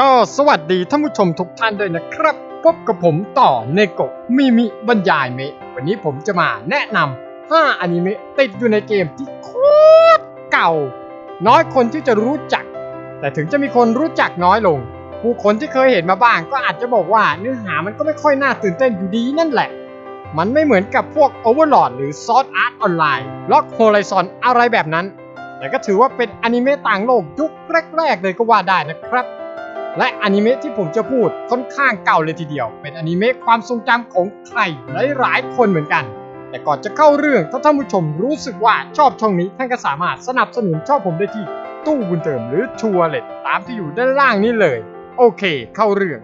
ก็สวัสดีท่านผู้ชมทุกท่านด้วยนะครับ พบกับผมต่อเนโกะมิมิบรรยายเมะวันนี้ผมจะมาแนะนำ5อนิเมะติดอยู่ในเกมที่โคตรเก่า น้อยคนที่จะรู้จัก แต่ถึงจะมีคนรู้จักน้อยลง ผู้คนที่เคยเห็นมาบ้างก็อาจจะบอกว่าเนื้อหามันก็ไม่ค่อยน่าตื่นเต้นอยู่ดีนั่นแหละ มันไม่เหมือนกับพวก Overlord หรือ Sword Art Online Lock Horizon อะไรแบบนั้น แต่ก็ถือว่าเป็นอนิเมะต่างโลกยุคแรกๆเลยก็ว่าได้นะครับ และอนิเมะที่ผมจะพูดค่อนข้างเก่าเลยทีเดียว เป็นอนิเมะความทรงจำของใครหลายๆคนเหมือนกัน แต่ก่อนจะเข้าเรื่องถ้าท่านผู้ชมรู้สึกว่าชอบช่องนี้ท่านก็สามารถสนับสนุนช่องผมได้ที่ตู้บุญเติมหรือชัวร์เลตตามที่อยู่ด้านล่างนี้เลย โอเค เข้าเรื่อง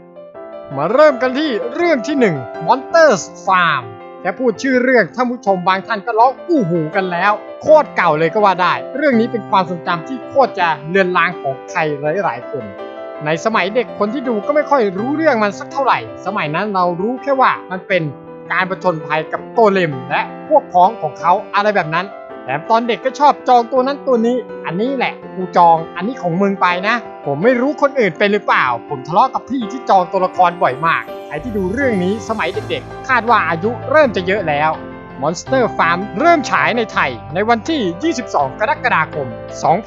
มาเริ่มกันที่เรื่องที่ 1 Monsters Farm แค่พูดชื่อเรื่องท่านผู้ชมบางท่านก็ร้องอู้หูกันแล้ว โคตรเก่าเลยก็ว่าได้ เรื่องนี้เป็นความทรงจำที่โคตรจะเลือนลางของใครหลายๆคน ในสมัยเด็กคนที่ดูก็ไม่ค่อยรู้เรื่องมันสักเท่าไหร่ สมัยนั้นเรารู้แค่ว่ามันเป็นการประชนภัยกับโกเลมและพวกพ้องของเขาอะไรแบบนั้นแถมตอนเด็กก็ชอบจองตัวนั้นตัวนี้ อันนี้แหละกูจองอันนี้ของมึงไปนะ ผมไม่รู้คนอื่นเป็นหรือเปล่า ผมทะเลาะกับพี่ที่จองตัวละครบ่อยมากใครที่ดูเรื่องนี้สมัยเด็กๆ คาดว่าอายุเริ่มจะเยอะแล้ว Monster Farm เริ่มฉายในไทย ในวันที่ 22 กรกฎาคม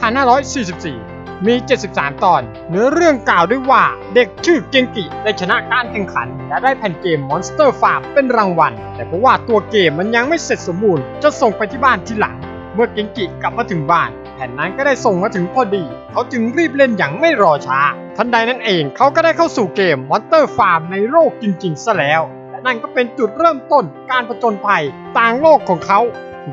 2544 มี 73 ตอน เนื้อเรื่องกล่าวด้วยว่าเด็กชื่อเกงกิได้ชนะการแข่งขัน และได้แผ่นเกม Monster Farm เป็นรางวัล แต่เพราะว่าตัวเกมมันยังไม่เสร็จสมบูรณ์จะส่งไปที่บ้านทีหลัง เมื่อเกงกิกลับมาถึงบ้าน แผ่นนั้นก็ได้ส่งมาถึงพอดี เขาจึงรีบเล่นอย่างไม่รอช้า ทันใดนั้นเองเขาก็ได้เข้าสู่เกม Monster Farm ในโลกจริงๆซะแล้วและนั่นก็เป็นจุดเริ่มต้นการผจญภัยต่างโลกของเขา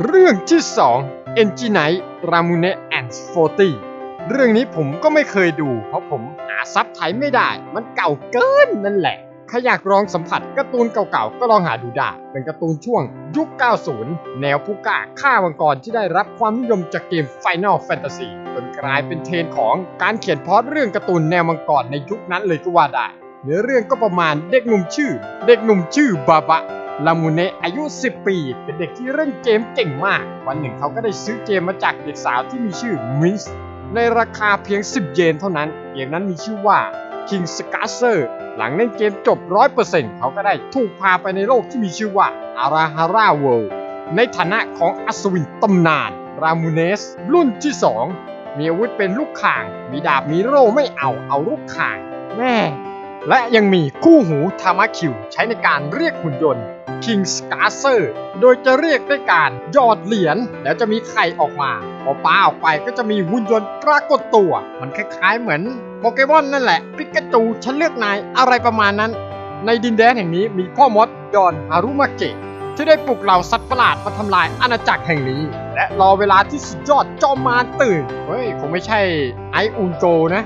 เรื่องที่ 2 e n g i n i t e Ramune and 40 เรื่องนี้ผมก็ไม่เคยดู เพราะผมหาซับไทยไม่ได้ มันเก่าเกินนั่นแหละถ้าอยากลองสัมผัสการ์ตูนเก่าๆ ก็ลองหาดูได้ เป็นการ์ตูนช่วงยุค 90 แนวผู้กล้าฆ่ามังกรที่ได้รับความนิยมจากเกม Final Fantasy จนกลายเป็นเทรนของการเขียนพอดเรื่องการ์ตูนแนวมังกรในยุคนั้นเลยก็ว่าได้ เนื้อเรื่องก็ประมาณเด็กหนุ่มชื่อ เด็กหนุ่มชื่อบาบะลามูเนะอายุ 10 ปี เป็นเด็กที่เล่นเกมเก่งมาก วันหนึ่งเขาก็ได้ซื้อเกมมาจากเด็กสาวที่มีชื่อมิส ในราคาเพียง 10 เยนเท่านั้น เกมนั้นมีชื่อว่า King s c a r s e r หลังเล่นเกมจบ 100%เขาก็ได้ถูกพาไปในโลกที่มีชื่อว่าอาราฮาราเวิลด์ในฐานะของอัศวินตำนาน รามูเนส รุ่นที่ 2 มีอาวุธเป็นลูกข่าง มีดาบมีโร่ไม่เอาเอาลูกข่างแม่ และยังมีคู่หูทามาคิวใช้ในการเรียกหุ่นยนต์ King s c a r s e r โดยจะเรียกด้วยการหยอดเหรียญแล้วจะมีไข่ออกมา พอปาออกไปก็จะมีหุ่นยนต์ปรากฏตัว มันคล้ายๆเหมือนโปเกมอนนั่นแหละ ปิกาจูฉันเลือกนายอะไรประมาณนั้น ในดินแดนแห่งนี้มีพ่อมดยอนฮารุมาเกะที่ได้ปลุกเหล่าสัตว์ประหลาดมาทำลายอาณาจักรแห่งนี้ และรอเวลาที่สุดยอดจอมมารตื่น เฮ้ย คงไม่ใช่ไออุนโกนะ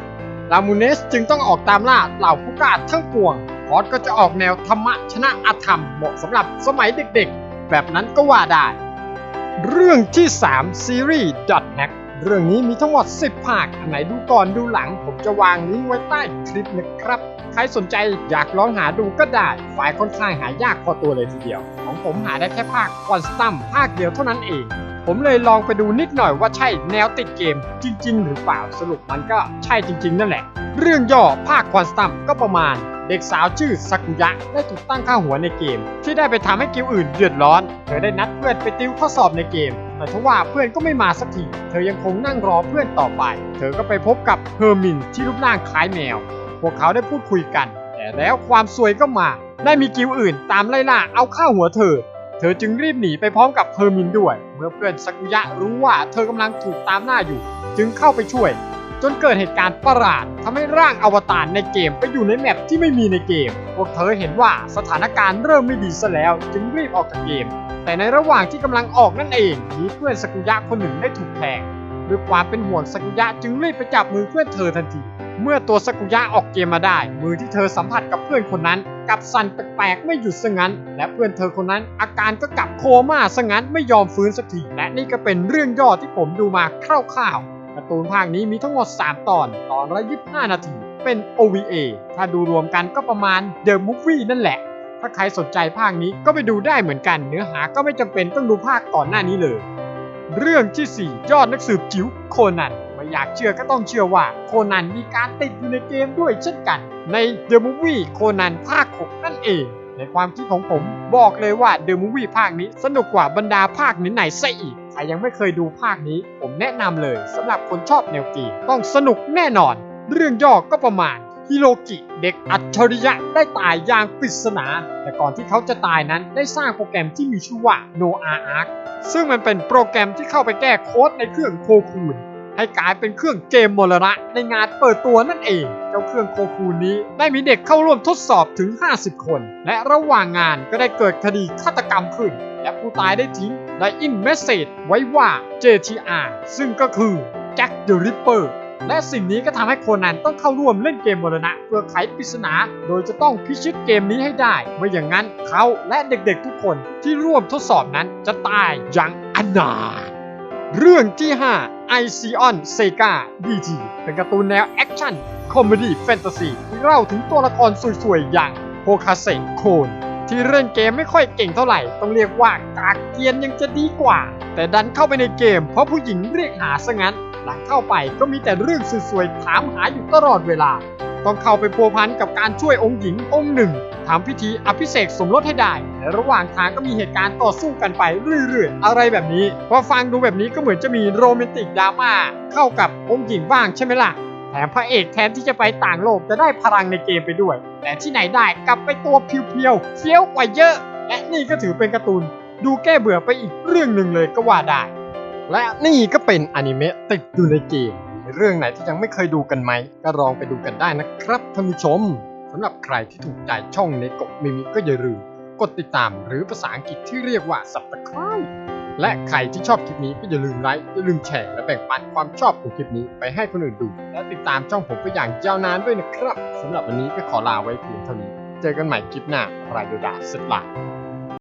ลามูเนสจึงต้องออกตามล่าเหล่าผู้กล้าทั้งปวงพอดก็จะออกแนวธรรมะชนะอธรรมเหมาะสำหรับสมัยเด็กๆ แบบนั้นก็ว่าได้ เรื่องที่ 3 ซีรีส์ .hack เรื่องนี้มีทั้งหมด 10 ภาค อันไหนดูก่อนดูหลัง ผมจะวางลิงก์ไว้ใต้คลิปนะครับ ใครสนใจอยากลองหาดูก็ได้ไฟล์ค่อนข้างหายากพอตัวเลยทีเดียว ของผมหาได้แค่ภาคคอนสตัมภาคเดียวเท่านั้นเอง ผมเลยลองไปดูนิดหน่อยว่าใช่แนวติดเกมจริง ๆ หรือเปล่าสรุปมันก็ใช่จริง ๆ นั่นแหละ เรื่องย่อภาคควอนตัมก็ประมาณ เด็กสาวชื่อซากุยะได้ถูกตั้งค่าหัวในเกม ที่ได้ไปทำให้กิวอื่นเดือดร้อน เธอได้นัดเพื่อนไปติวข้อสอบในเกม แต่ทว่าเพื่อนก็ไม่มาสักทีเธอยังคงนั่งรอเพื่อนต่อไป เธอก็ไปพบกับเฮอร์มินที่รูปร่างคล้ายแมว พวกเขาได้พูดคุยกัน แต่แล้วความซวยก็มา ได้มีกิวอื่นตามไล่ล่าเอาข้าหัวเธอ เธอจึงรีบหนีไปพร้อมกับเฮอร์มินด้วย เมื่อเพื่อนซากุยะรู้ว่าเธอกำลังถูกตามหน้าอยู่ จึงเข้าไปช่วย จนเกิดเหตุการณ์ประหลาดทำให้ร่างอวตารในเกมไปอยู่ในแมปที่ไม่มีในเกม พวกเธอเห็นว่าสถานการณ์เริ่มไม่ดีซะแล้ว จึงรีบออกจากเกม แต่ในระหว่างที่กำลังออกนั่นเองมีเพื่อนสกุยะคนหนึ่งได้ถูกแทงด้วยความเป็นห่วงสกุยะจึงรีบไปจับมือเพื่อนเธอทันที เมื่อตัวสกุยะออกเกมมาได้ มือที่เธอสัมผัสกับเพื่อนคนนั้น กับสั่นแปลกๆไม่หยุดซะงั้น และเพื่อนเธอคนนั้นอาการก็กลับโคม่าซะงั้นไม่ยอมฟื้นสักทีและนี่ก็เป็นเรื่องย่อที่ผมดูมาคร่าวๆการ์ตูนภาคนี้มีทั้งหมด 3 ตอน ตอนละ25 นาที เป็น OVA ถ้าดูรวมกันก็ประมาณ The Movie นั่นแหละ ถ้าใครสนใจภาคนี้ก็ไปดูได้เหมือนกัน เนื้อหาก็ไม่จำเป็นต้องดูภาคก่อนหน้านี้เลย เรื่องที่ 4 ยอดนักสืบจิ๋วโคนัน อยากเชื่อก็ต้องเชื่อว่าโคนันมีการติดอยู่ในเกมด้วยเช่นกัน ใน The Movie โคนันภาค 6 นั่นเอง ในความคิดของผมบอกเลยว่า The Movie ภาคนี้สนุกกว่าบรรดาภาคไหนๆซะอีกใครยังไม่เคยดูภาคนี้ ผมแนะนำเลยสำหรับคนชอบแนวเกมต้องสนุกแน่นอน เรื่องย่อก็ประมาณฮิโรกิเด็กอัจฉริยะได้ตายอย่างปริศนา แต่ก่อนที่เขาจะตายนั้นได้สร้างโปรแกรมที่มีชื่อว่า Noah Ark ซึ่งมันเป็นโปรแกรมที่เข้าไปแก้โค้ดในเครื่องโคคูน ให้กลายเป็นเครื่องเกมมรณะในงานเปิดตัวนั่นเอง เจ้าเครื่องโคคูนี้ได้มีเด็กเข้าร่วมทดสอบถึง 50 คน และระหว่างงานก็ได้เกิดคดีฆาตกรรมขึ้น และผู้ตายได้ทิ้งไดอินเมสเซจไว้ว่า JTR ซึ่งก็คือ Jack the Ripper และสิ่งนี้ก็ทำให้โคนันต้องเข้าร่วมเล่นเกมมรณะเพื่อไขปริศนา โดยจะต้องพิชิตเกมนี้ให้ได้ ไม่อย่างนั้นเขาและเด็กๆทุกคนที่ร่วมทดสอบนั้นจะตายอย่างอนาถเรื่องที่ 5 Iceon Sega DG เป็นการ์ตูนแนวแอคชั่น คอมเมดี้แฟนตาซีที่เล่าถึงตัวละครสวยๆ อย่างโฮคาเซโคนที่เล่นเกมไม่ค่อยเก่งเท่าไหร่ ต้องเรียกว่ากากเกียนยังจะดีกว่า แต่ดันเข้าไปในเกม เพราะผู้หญิงเรียกหาซะงั้น หลังเข้าไปก็มีแต่เรื่องสวยๆ ถามหาอยู่ตลอดเวลา ต้องเข้าไปพัวพันกับการช่วยองค์หญิงองค์หนึ่งทำพิธีอภิเษกสมรสให้ได้และระหว่างทางก็มีเหตุการณ์ต่อสู้กันไปเรื่อยๆ อะไรแบบนี้ พอฟังดูแบบนี้ก็เหมือนจะมีโรแมนติกดราม่าเข้ากับองค์หญิงบ้างใช่ไหมล่ะ แถมพระเอกแทนที่จะไปต่างโลกจะได้พลังในเกมไปด้วย แต่ที่ไหนได้กลับไปตัวเพียวๆเฟี้ยวกว่าเยอะ และนี่ก็ถือเป็นการ์ตูนดูแก้เบื่อไปอีกเรื่องหนึ่งเลยก็ว่าได้ และนี่ก็เป็นอนิเมะติดอยู่ในเกม เรื่องไหนที่ยังไม่เคยดูกันไหม ก็ลองไปดูกันได้นะครับท่านผู้ชมสำหรับใครที่ถูกใจช่องในกบมิมิก็อย่าลืมกดติดตามหรือภาษาอังกฤษที่เรียกว่า subscribe และใครที่ชอบคลิปนี้ก็อย่าลืมไลค์อย่าลืมแชร์และแบ่งปันความชอบของคลิปนี้ไปให้คนอื่นดู และติดตามช่องผมไปอย่างยาวนานด้วยนะครับสำหรับวันนี้ก็ขอลาไว้เพียงเท่านี้ เจอกันใหม่คลิปหน้า รายดดาเสร็จละ